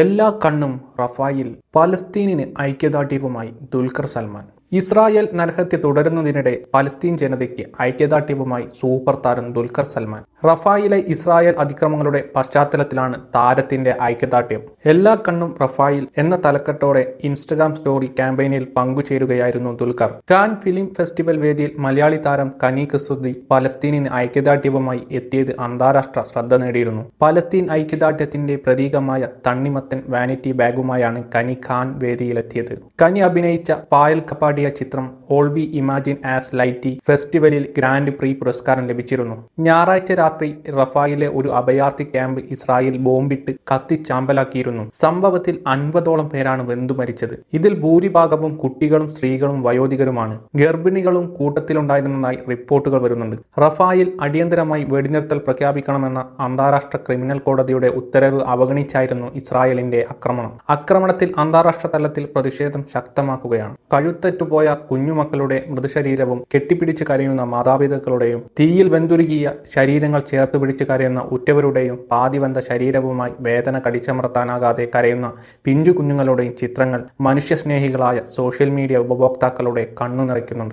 എല്ലാ കണ്ണും റഫായിൽ പാലസ്തീനിന് ഐക്യദാർഢ്യവുമായി ദുൽഖർ സൽമാൻ. ഇസ്രായേൽ നരഹത്യ തുടരുന്നതിനിടെ പലസ്തീൻ ജനതയ്ക്ക് ഐക്യദാർഢ്യവുമായി സൂപ്പർ താരം ദുൽഖർ സൽമാൻ. റഫായിലെ ഇസ്രായേൽ അതിക്രമങ്ങളുടെ പശ്ചാത്തലത്തിലാണ് താരത്തിന്റെ ഐക്യദാർഢ്യം. എല്ലാ കണ്ണും റഫായിൽ എന്ന തലക്കെട്ടോടെ ഇൻസ്റ്റഗ്രാം സ്റ്റോറി ക്യാമ്പയിനിൽ പങ്കുചേരുകയായിരുന്നു ദുൽഖർ. കാൻ ഫിലിം ഫെസ്റ്റിവൽ വേദിയിൽ മലയാളി താരം കനി കസുദ്ദി പലസ്തീനിന് ഐക്യദാർഢ്യവുമായി എത്തിയത് അന്താരാഷ്ട്ര ശ്രദ്ധ നേടിയിരുന്നു. പലസ്തീൻ ഐക്യദാർഢ്യത്തിന്റെ പ്രതീകമായ തണ്ണിമത്തൻ വാനിറ്റി ബാഗുമായാണ് കനി ഖാൻ വേദിയിലെത്തിയത്. കനി അഭിനയിച്ച പായൽ കപ്പാടിയ ചിത്രം all we imagine as light ഫെസ്റ്റിവലിൽ ഗ്രാൻഡ് പ്രീ പുരസ്കാരം ലഭിച്ചിരുന്നു. ഞായറാഴ്ച രാത്രി റഫായിലെ ഒരു അഭയാർത്ഥി ക്യാമ്പ് ഇസ്രായേൽ ബോംബിട്ട് കത്തിച്ചാമ്പലാക്കിയിരുന്നു. സംഭവത്തിൽ അൻപതോളം പേരാണ് വെന്തു മരിച്ചത്. ഇതിൽ ഭൂരിഭാഗവും കുട്ടികളും സ്ത്രീകളും വയോധികരുമാണ്. ഗർഭിണികളും കൂട്ടത്തിലുണ്ടായിരുന്നതായി റിപ്പോർട്ടുകൾ വരുന്നുണ്ട്. റഫായിൽ അടിയന്തരമായി വെടിനിർത്തൽ പ്രഖ്യാപിക്കണമെന്ന അന്താരാഷ്ട്ര ക്രിമിനൽ കോടതിയുടെ ഉത്തരവ് അവഗണിച്ചായിരുന്നു ഇസ്രായേലിന്റെ ആക്രമണം. ആക്രമണത്തിൽ അന്താരാഷ്ട്ര തലത്തിൽ പ്രതിഷേധം ശക്തമാക്കുകയാണ്. കഴുത്തറ്റുപോയ കുഞ്ഞുമക്കളുടെ മൃതശരീരവും കെട്ടിപ്പിടിച്ച് കരയുന്ന മാതാപിതാക്കളുടെയും തീയിൽ വെന്തുരുകിയ ശരീരങ്ങൾ ചേർത്ത് പിടിച്ച് കരയുന്ന ഉറ്റവരുടെയും പാതിവന്ത ശരീരവുമായി വേദന കടിച്ചമർത്താനാകാതെ കരയുന്ന പിഞ്ചു കുഞ്ഞുങ്ങളുടെയും ചിത്രങ്ങൾ മനുഷ്യസ്നേഹികളായ സോഷ്യൽ മീഡിയ ഉപഭോക്താക്കളുടെ കണ്ണു നിറയ്ക്കുന്നുണ്ട്